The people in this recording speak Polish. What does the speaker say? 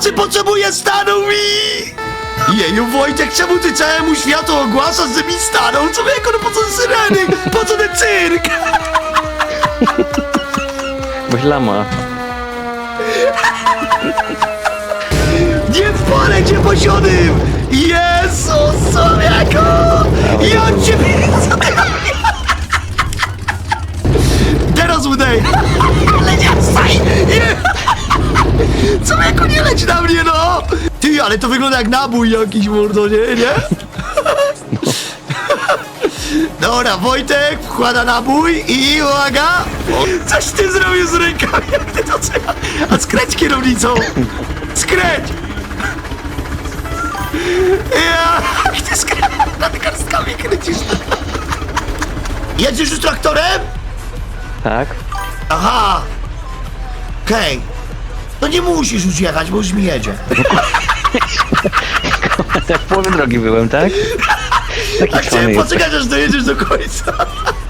Pomocy potrzebuję, stanął mi! Jeju, Wojtek, czemu ty całemu światu ogłaszasz, że mi stanął? Człowieku, no po co syreny? Po co ten cyrk? Boś lama. Nie w pole cię posionym! Jezus, człowieku! Ja cię co ty Teraz udaję! Człowieku, nie leć na mnie, no! Ty, ale to wygląda jak nabój jakiś, mordo, nie? Nie? Dobra, Wojtek wkłada nabój i uwaga! Coś ty zrobił z rękami, jak ty to trzeba? A skręć kierownicą! Skręć! Ja, jak ty skręć nad garstkami kręcisz? Jedziesz już traktorem? Tak? Aha! Okej. No nie musisz już jechać, bo już mi jedzie. Tak w połowie drogi byłem, tak? Taki A chciałem cwany jest. poczekać, aż dojedziesz do końca.